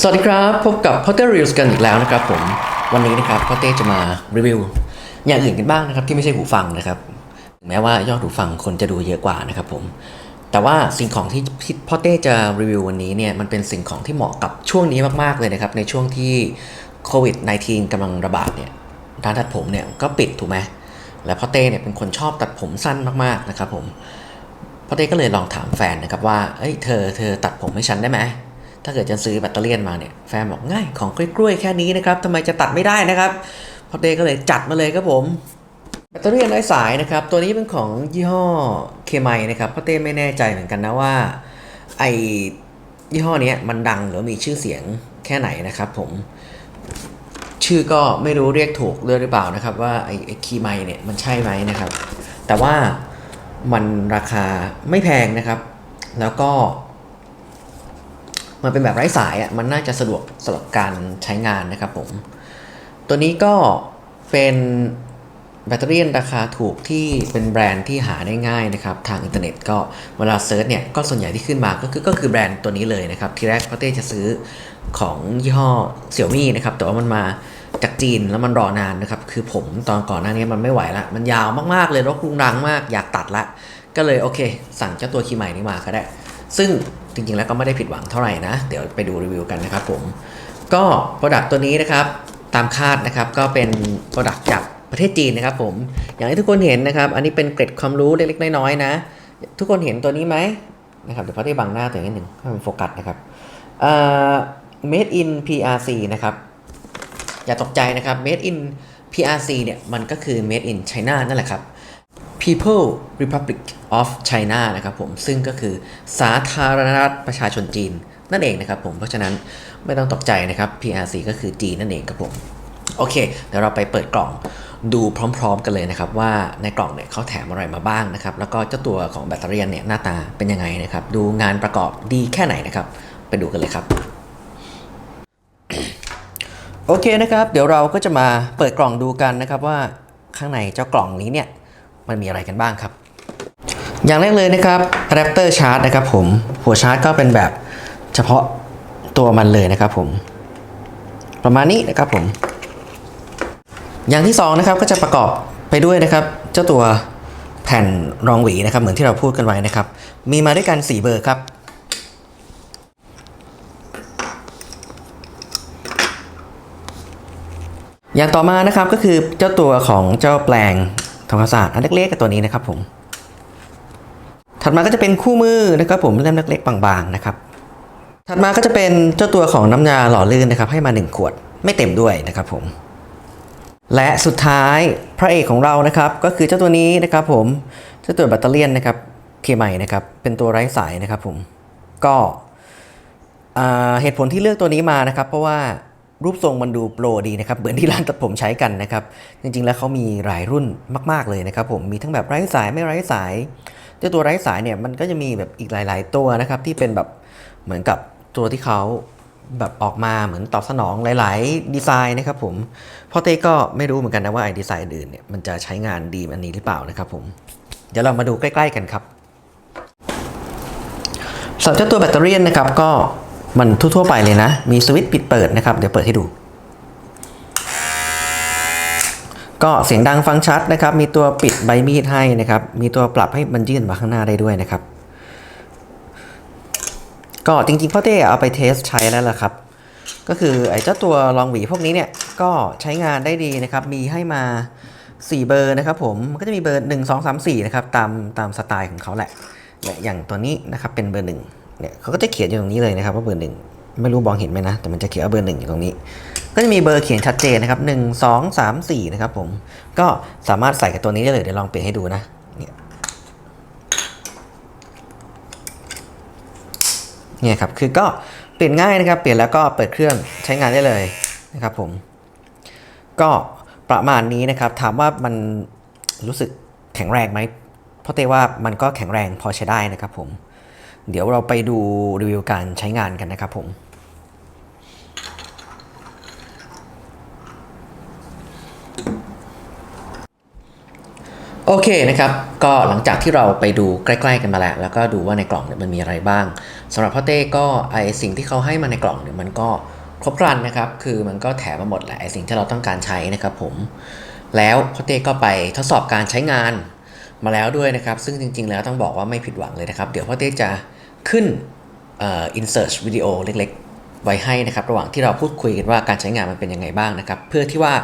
สวัสดีครับ พบกับ Potter Reels กันอีกแล้วนะครับผม วันนี้นะครับพ่อเต้จะมารีวิว อย่างอื่นกันบ้างนะครับ ที่ไม่ใช่หูฟังนะครับถึงแม้ว่ายอดหูฟังคนจะดูเยอะกว่านะครับผม แต่ว่าสิ่งของที่ที่พ่อเต้จะรีวิววันนี้เนี่ยมันเป็นสิ่งของที่เหมาะกับช่วงนี้มากๆเลยนะครับ ในช่วงที่โควิด -19 กำลังระบาดเนี่ยร้านตัดผมเนี่ยก็ปิดถูกไหมและพ่อเต้เนี่ยเป็นคนชอบตัดผมสั้นมากๆนะครับผมพ่อเต้ก็เลยลองถามแฟนนะครับว่าเอ้ยเธอเธอตัดผมให้ฉันได้ไหม ถ้าเกิดจะซื้อแบตเตอรี่มาเนี่ยแฟนบอกง่ายของกล้วยๆแค่นี้นะครับทำไมจะตัดไม่ได้นะครับพอเต้ก็เลยจัดมาเลยครับผมแบตเตอรี่ไร้สายนะครับตัวนี้เป็นของยี่ห้อเคมนะครับพ่อเต้ไม่แน่ใจเหมือนกันนะว่าไอยี่ห้อนี้มันดังหรือมีชื่อเสียงแค่ไหนนะครับผมชื่อก็ไม่รู้เรียกถูกเลยหรือเปล่านะครับ ว่าไอ้ไอ้คีไมเนี่ยมันใช่ไหมนะครับ แต่ว่ามันราคาไม่แพงนะครับ แล้วก็ มันเป็นแบบไร้สายอะมันน่าจะสะดวกสำหรับการใช้งานนะครับผม ตัวนี้ก็เป็นแบตเตอรี่ราคาถูกที่เป็นแบรนด์ที่หาได้ง่ายนะครับ ทางอินเทอร์เน็ตก็เวลาเซิร์ชเนี่ยก็ส่วนใหญ่ที่ขึ้นมาก็คือก็คือแบรนด์ตัวนี้เลยนะครับ ทีแรกพ่อเต้จะซื้อของยี่ห้อเสี่ยวมี่นะครับ แต่ว่ามันมาจากจีนแล้วมันรอนานนะครับ คือผมตอนก่อนหน้านี้มันไม่ไหวละ มันยาวมากๆเลยรกรุงรังมากอยากตัดละ ก็เลยโอเค สั่งเจ้าตัวคีย์ใหม่นี้มาก็ได้ ซึ่งจริงๆแล้วก็ไม่ได้ผิดหวังเท่าไหร่นะ เดี๋ยวไปดูรีวิวกันนะครับผม ก็ Product ตัวนี้นะครับตามคาดนะครับก็เป็น Product จากประเทศจีนนะครับผม อย่างที่ทุกคนเห็นนะครับ อันนี้เป็นเกร็ดความรู้เล็กๆน้อยๆนะ ทุกคนเห็นตัวนี้ไหมนะครับเดี๋ยวพอได้บังหน้าตัวนิดหนึ่งให้มันโฟกัสนะครับเอ่อ made in PRC นะครับ อย่าตกใจนะครับ made in PRC เนี่ยมันก็คือ made in China นั่นแหละครับ People Republic of China นะครับผมซึ่งก็คือสาธารณรัฐประชาชนจีนนั่นเองนะครับผมเพราะฉะนั้นไม่ต้องตกใจนะครับ PRC ก็คือจีนนั่นเองครับผมโอเคเดี๋ยวเราไปเปิดกล่องดูพร้อม ๆ กันเลยนะครับ ว่าในกล่องเนี่ยเขาแถมอะไรมาบ้างนะครับ แล้วก็เจ้าตัวของแบตเตอรี่เนี่ยหน้าตาเป็นยังไงนะครับ ดูงานประกอบดีแค่ไหนนะครับ ไปดูกันเลยครับ โอเคนะครับ เดี๋ยวเราก็จะมาเปิดกล่องดูกันนะครับว่าข้างในเจ้ากล่องนี้เนี่ย มันมีอะไรกันบ้างครับ อย่างแรกเลยนะครับอะแดปเตอร์ชาร์จนะครับผมหัวชาร์จก็เป็นแบบเฉพาะตัวมันเลยนะครับผม ประมาณนี้นะครับผม อย่างที่สองนะครับก็จะประกอบไปด้วยนะครับเจ้าตัวแผ่นรองหวีนะครับเหมือนที่เราพูดกันไว้นะครับ มีมาด้วยกัน 4 เบอร์ครับอย่างต่อมานะครับก็คือเจ้าตัวของเจ้าแปลง ทำความสะอาดอันเล็กๆกับตัวนี้นะครับผมถัดมาก็จะเป็นคู่มือนะครับผมเล่มเล็กๆบางๆนะครับถัดมาก็จะเป็นเจ้าตัวของน้ำยาหล่อลื่นนะครับให้มา 1 ขวดไม่เต็มด้วยนะครับผมและสุดท้ายพระเอกของเรานะครับก็คือเจ้าตัวนี้นะครับผมเจ้าตัวแบตเตอรี่นะครับเคใหม่นะครับเป็นตัวไร้สายนะครับผมก็อ่าเหตุผลที่เลือกตัวนี้มานะครับ เพราะว่า รูปทรงมันดูโปรดีนะครับเหมือนที่ร้านตัดผมใช้กันนะครับจริงๆแล้วเขามีหลายรุ่นมากๆเลยนะครับผมมีทั้งแบบไร้สายไม่ไร้สายเจ้าตัวไร้สายเนี่ยมันก็จะมีแบบอีกหลาย ๆ ตัวนะครับที่เป็นแบบเหมือนกับตัวที่เขาแบบออกมาเหมือนตอบสนองหลาย ๆ ดีไซน์นะครับผมเพราะเต้ก็ไม่รู้เหมือนกันนะว่าไอ้ดีไซน์อื่นเนี่ยมันจะใช้งานดีอันนี้หรือเปล่านะครับผมเดี๋ยวเรามาดูใกล้ ๆ กันครับสำหรับเจ้าตัวแบตเตอรี่นะครับก็ มันทั่วๆไปเลยนะ มีสวิตช์ปิดเปิดนะครับ เดี๋ยวเปิดให้ดู ก็เสียงดังฟังชัดนะครับ มีตัวปิดใบมีดให้นะครับ มีตัวปรับให้มันยื่นมาข้างหน้าได้ด้วยนะครับ ก็จริงๆพ่อเต้เอาไปเทสใช้แล้วล่ะครับ ก็คือไอ้เจ้าตัวรองหวีพวกนี้เนี่ย ก็ใช้งานได้ดีนะครับ มีให้มา4เบอร์นะครับผมมันก็จะมีเบอร์ 1 2 3 4นะครับตามตามสไตล์ของเขาแหละ อย่างตัวนี้นะครับเป็นเบอร์หนึ่ง เนี่ยเขาก็จะเขียนอยู่ตรงนี้เลยนะครับว่าเบอร์หนึ่งไม่รู้มองเห็นไหมนะ แต่มันจะเขียนว่าเบอร์หนึ่งอยู่ตรงนี้ ก็จะมีเบอร์เขียนชัดเจนนะครับหนึ่งสองสามสี่นะครับผมก็สามารถใส่กับตัวนี้ได้เลยเดี๋ยวลองเปลี่ยนให้ดูนะเนี่ยเนี่ยครับคือก็เปลี่ยนง่ายนะครับ เปลี่ยนแล้วก็เปิดเครื่องใช้งานได้เลยนะครับผมก็ประมาณนี้นะครับ ถามว่ามันรู้สึกแข็งแรงไหมเพราะเต้ว่ามันก็แข็งแรงพอใช้ได้นะครับผม เดี๋ยวเราไปดูรีวิวการใช้งานกันนะครับผม โอเคนะครับ ก็หลังจากที่เราไปดูใกล้ ๆ กันมาแล้ว แล้วก็ดูว่าในกล่องเนี่ยมันมีอะไรบ้างสำหรับพ่อเต้ก็ไอสิ่งที่เขาให้มาในกล่องเนี่ยมันก็ครบครันนะครับ คือมันก็แถมมาหมดแหละไอสิ่งที่เราต้องการใช้นะครับผม แล้วพ่อเต้ก็ไปทดสอบการใช้งานมาแล้วด้วยนะครับ ซึ่งจริงๆ แล้วต้องบอกว่าไม่ผิดหวังเลยนะครับ เดี๋ยวพ่อเต้จะ ขึ้นอ่อ insert วิดีโอเล็กๆ ไว้ให้นะครับ ระหว่างที่เราพูดคุยกันว่าการใช้งานมันเป็นยังไงบ้างนะครับ เพื่อที่ว่า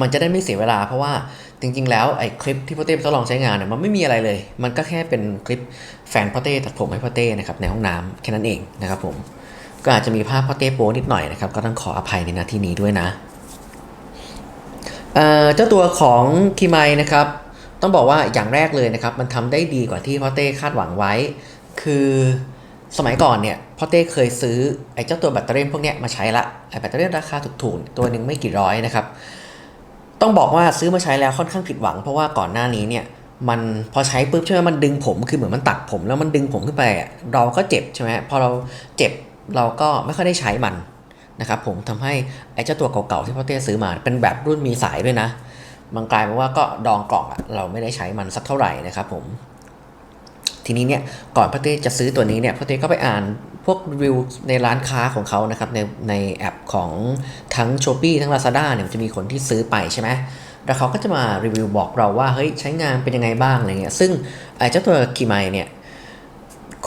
มันจะได้ไม่เสียเวลาเพราะว่าจริงๆ แล้วไอ้คลิปที่พ่อเต้ทดลองใช้งานเนี่ยมันไม่มีอะไรเลย มันก็แค่เป็นคลิปแฟนพ่อเต้ตัดผมให้พ่อเต้นะครับในห้องน้ำแค่นั้นเองนะครับผมก็อาจจะมีภาพพ่อเต้โป้นิดหน่อยนะครับก็ต้องขออภัยในนาที่นี้ด้วยนะเอ่อเจ้าตัวของคีไมนะครับ ต้องบอกว่าอย่างแรกเลยนะครับ มันทำได้ดีกว่าที่พ่อเต้คาดหวังไว้ คือสมัยก่อนเนี่ยพ่อเต้เคยซื้อไอ้เจ้าตัวแบตเตอรี่พวกเนี้ยมาใช้ละไอ้แบตเตอรี่ราคาถูกๆตัวหนึ่งไม่กี่ร้อยนะครับ ต้องบอกว่าซื้อมาใช้แล้วค่อนข้างผิดหวัง เพราะว่าก่อนหน้านี้เนี่ยมันพอใช้ปุ๊บใช่ไหมมันดึงผมคือเหมือนมันตัดผมแล้วมันดึงผมขึ้นไปเราก็เจ็บใช่ไหมพอเราเจ็บเราก็ไม่ค่อยได้ใช้มันนะครับผมทำให้ไอ้เจ้าตัวเก่าๆที่พ่อเต้ซื้อมาเป็นแบบรุ่นมีสายด้วยนะมันกลายเป็นว่าก็ดองกล่องอะเราไม่ได้ใช้มันสักเท่าไหร่นะครับผม ทีนี้เนี่ยก่อนพ่อเต้จะซื้อตัวนี้เนี่ยพ่อเต้ก็ไปอ่านพวกรีวิวในร้านค้าของเขานะครับในในแอปของทั้ง s h อ p e e ทั้ง Lazada เนี่ยจะมีคนที่ซื้อไปใช่ไหมแล้วเขาก็จะมารีวิวบอกเราว่าเฮ้ยใช้งานเป็นยังไงบ้างอะไรเงี้ยซึ่งไอ้เจ้าตัวคีไมเนี่ย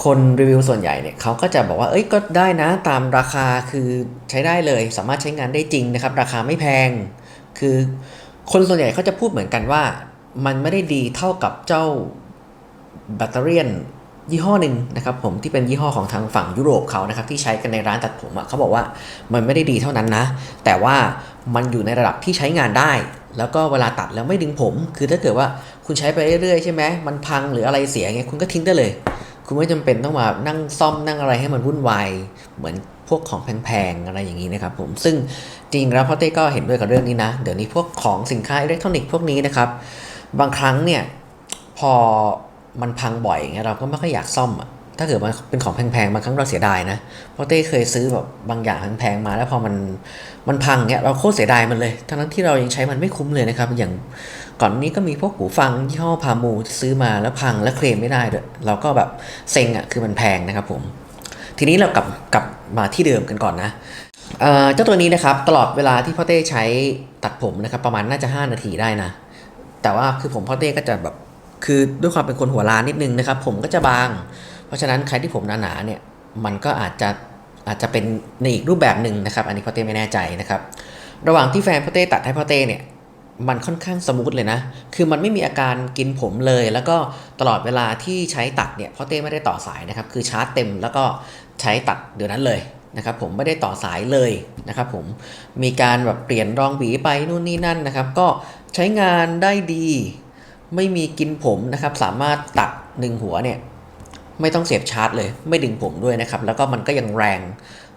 คนรีวิวส่วนใหญ่เนี่ยเขาก็จะบอกว่าเอ้ยก็ได้นะตามราคาคือใช้ได้เลย สามารถใช้งานได้จริงนะครับ ราคาไม่แพง คือคนส่วนใหญ่เขาจะพูดเหมือนกันว่า มันไม่ได้ดีเท่ากับเจ้า แบตเตอรี่ยนยี่ห้อหนึ่งนะครับผมที่เป็นยี่ห้อของทางฝั่งยุโรปเขานะครับที่ใช้กันในร้านตัดผมอะเขาบอกว่ามันไม่ได้ดีเท่านั้นนะ แต่ว่ามันอยู่ในระดับที่ใช้งานได้ แล้วก็เวลาตัดแล้วไม่ดึงผม คือถ้าเกิดว่าคุณใช้ไปเรื่อยๆใช่ไหมมันพังหรืออะไรเสียไงคุณก็ทิ้งได้เลย คุณไม่จำเป็นต้องมานั่งซ่อมนั่งอะไรให้มันวุ่นวายเหมือนพวกของแพงๆอะไรอย่างนี้นะครับผมซึ่งจริงแล้วพ่อเต้ก็เห็นด้วยกับเรื่องนี้นะ เดี๋ยวนี้พวกของสินค้าอิเล็กทรอนิกส์พวกนี้นะครับบางครั้งเนี่ยพอ มันพังบ่อยอย่างเงี้ยเราก็ไม่ค่อยอยากซ่อมอะถ้าเกิดมันเป็นของแพงๆบางครั้งเราเสียดายนะเพราะเต้เคยซื้อแบบบางอย่างแพงๆมา แล้วพอมันมันพังเงี้ยเราโคตรเสียดายมันเลย ทั้งนั้นที่เรายังใช้มันไม่คุ้มเลยนะครับ อย่างก่อนนี้ก็มีพวกหูฟังยี่ห้อพามูซื้อมาแล้วพังแล้วเคลมไม่ได้ด้วยเราก็แบบเซ็งอะคือมันแพงนะครับผม ทีนี้เรากลับกลับมาที่เดิมกันก่อนนะเอ่อเจ้าตัวนี้นะครับตลอดเวลาที่พ่อเต้ใช้ตัดผมนะครับประมาณน่าจะ 5 นาทีได้นะ แต่ว่าคือผมพ่อเต้ก็จะแบบ คือด้วยความเป็นคนหัวล้านนิดนึงนะครับ ผมก็จะบาง เพราะฉะนั้นใครที่ผมหนาๆเนี่ยมันก็อาจจะอาจจะเป็นในอีกรูปแบบหนึ่งนะครับ อันนี้พ่อเต้ไม่แน่ใจนะครับ ระหว่างที่แฟนพ่อเต้ตัดให้พ่อเต้เนี่ยมันค่อนข้างสมูทเลยนะ คือมันไม่มีอาการกินผมเลย แล้วก็ตลอดเวลาที่ใช้ตัดเนี่ยพ่อเต้ไม่ได้ต่อสายนะครับ คือชาร์จเต็มแล้วก็ใช้ตัดเดี๋ยวนั้นเลยนะครับ ผมไม่ได้ต่อสายเลยนะครับ ผม มีการแบบเปลี่ยนรองหวีไปนู่นนี่นั่นนะครับ ก็ใช้งานได้ดี ไม่มีกินผมนะครับ สามารถตัดหนึ่งหัวเนี่ยไม่ต้องเสียบชาร์จเลย ไม่ดึงผมด้วยนะครับ แล้วก็มันก็ยังแรง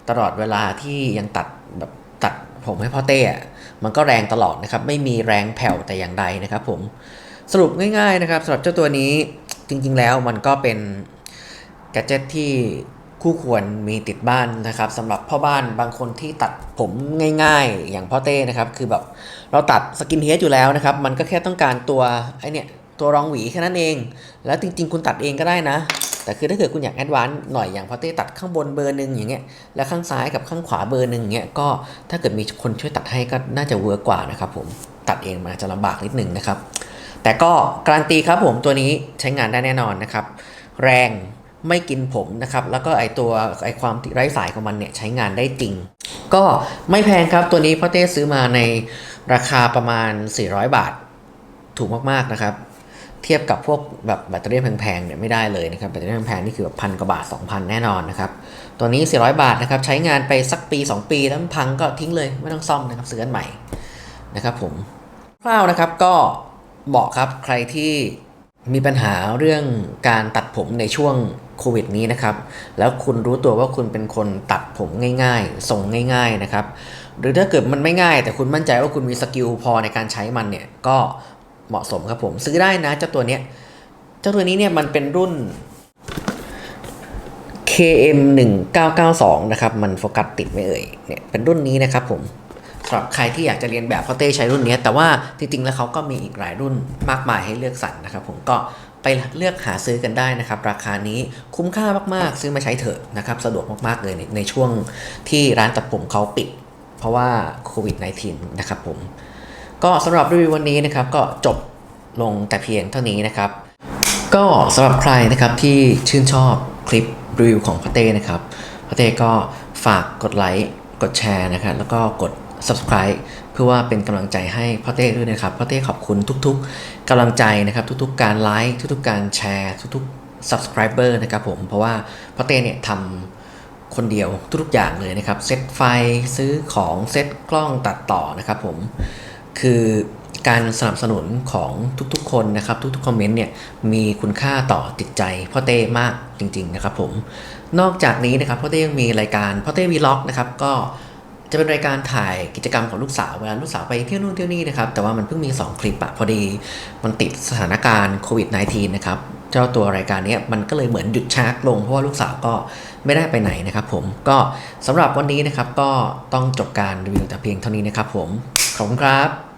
ตลอดเวลาที่ยังตัดแบบตัดผมให้พ่อเต้อะมันก็แรงตลอดนะครับ ไม่มีแรงแผ่วแต่อย่างใดนะครับผมสรุปง่ายๆนะครับสำหรับเจ้าตัวนี้จริงๆแล้วมันก็เป็นแกดเจิตที่ คู่ควรมีติดบ้านนะครับสำหรับพ่อบ้านบางคนที่ตัดผมง่ายๆ อย่างพ่อเต้นะครับ คือแบบเราตัดสกินเฮดอยู่แล้วนะครับ มันก็แค่ต้องการตัวไอเนี่ยตัวรองหวีแค่นั้นเอง แล้วจริง ๆ คุณตัดเองก็ได้นะ แต่คือถ้าเกิดคุณอยากแอดวานซ์หน่อยอย่างพ่อเต้ตัดข้างบนเบอร์หนึ่งอย่างเงี้ยแล้วข้างซ้ายกับข้างขวาเบอร์หนึ่งอย่างเงี้ยก็ถ้าเกิดมีคนช่วยตัดให้ก็น่าจะเวิร์กกว่านะครับผมตัดเองมันอาจจะลำบากนิดนึงนะครับ แต่ก็การันตีครับผมตัวนี้ใช้งานได้แน่นอนนะครับ แรง ไม่กินผมนะครับ แล้วก็ไอตัวไอความไร้สายของมันเนี่ยใช้งานได้จริง ก็ไม่แพงครับตัวนี้พ่อเต้ซื้อมาในราคาประมาณ 400 บาท ถูกมากๆนะครับ เทียบกับพวกแบบแบตเตอรี่แพงๆเนี่ยไม่ได้เลยนะครับแบตเตอรี่แพงๆนี่คือแบบพันกว่าบาท 2,000 แน่นอนนะครับ ตัวนี้ 400 บาทนะครับใช้งานไปสักปี 2 ปีแล้วพังก็ทิ้งเลยไม่ต้องซ่อมนะครับซื้อกันใหม่นะครับผมคร่าวนะครับก็เหมาครับใครที่มีปัญหาเรื่องการตัด ผมในช่วงโควิดนี้นะครับ แล้วคุณรู้ตัวว่าคุณเป็นคนตัดผมง่าย ๆ ส่งง่าย ๆนะครับ หรือถ้าเกิดมันไม่ง่าย แต่คุณมั่นใจว่าคุณมีสกิลพอในการใช้มันเนี่ยก็เหมาะสมครับผมซื้อได้นะเจ้าตัวเนี้ยเจ้าตัวนี้เนี่ยมันเป็นรุ่น KM 1992นะครับ มันโฟกัสติดไม่เอ่ยเนี่ยเป็นรุ่นนี้นะครับผมสำหรับใครที่อยากจะเรียนแบบพ่อเต้ใช้รุ่นนี้ แต่ว่าจริงๆแล้วเขาก็มีอีกหลายรุ่นมากมายให้เลือกสรรนะครับผมก็ ไปเลือกหาซื้อกันได้นะครับ ราคานี้คุ้มค่ามากๆ ซื้อมาใช้เถอะนะครับ สะดวกมากๆเลยในในช่วงที่ร้านตัดผมเขาปิด เพราะว่าโควิด -19 นะครับผม ก็สำหรับรีวิววันนี้นะครับ ก็จบลงแต่เพียงเท่านี้นะครับ ก็สำหรับใครนะครับที่ชื่นชอบคลิปรีวิวของพเต้นะครับพเต้ก็ฝากกดไลค์กดแชร์นะครับแล้วก็กด subscribe เพื่อว่าเป็นกำลังใจให้พ่อเต้ด้วยนะครับพ่อเต้ขอบคุณทุก ๆกำลังใจนะครับทุกๆ การไลค์ทุกๆ การแชร์ทุกๆ subscriber นะครับผมเพราะว่าพ่อเต้เนี่ยทำคนเดียวทุกๆอย่างเลยนะครับเซตไฟซื้อของเซตกล้องตัดต่อนะครับผมคือการสนับสนุนของทุกๆ คนนะครับ ทุกๆ คอมเมนต์เนี่ยมีคุณค่าต่อจิตใจพ่อเต้มากจริง ๆ นะครับผมนอกจากนี้นะครับพ่อเต้ยังมีรายการพ่อเต้วีล็อกนะครับก็ จะเป็นรายการถ่ายกิจกรรมของลูกสาวเวลาลูกสาวไปเที่ยวนู่นเที่ยวนี่นะครับ แต่ว่ามันเพิ่งมี 2 คลิปอะพอดีมันติดสถานการณ์โควิด -19 นะครับ เจ้าตัวรายการนี้มันก็เลยเหมือนหยุดชาร์จลง เพราะว่าลูกสาวก็ไม่ได้ไปไหนนะครับผมก็สำหรับวันนี้นะครับก็ต้องจบการรีวิวแต่เพียงเท่านี้นะครับผมขอบคุณครับ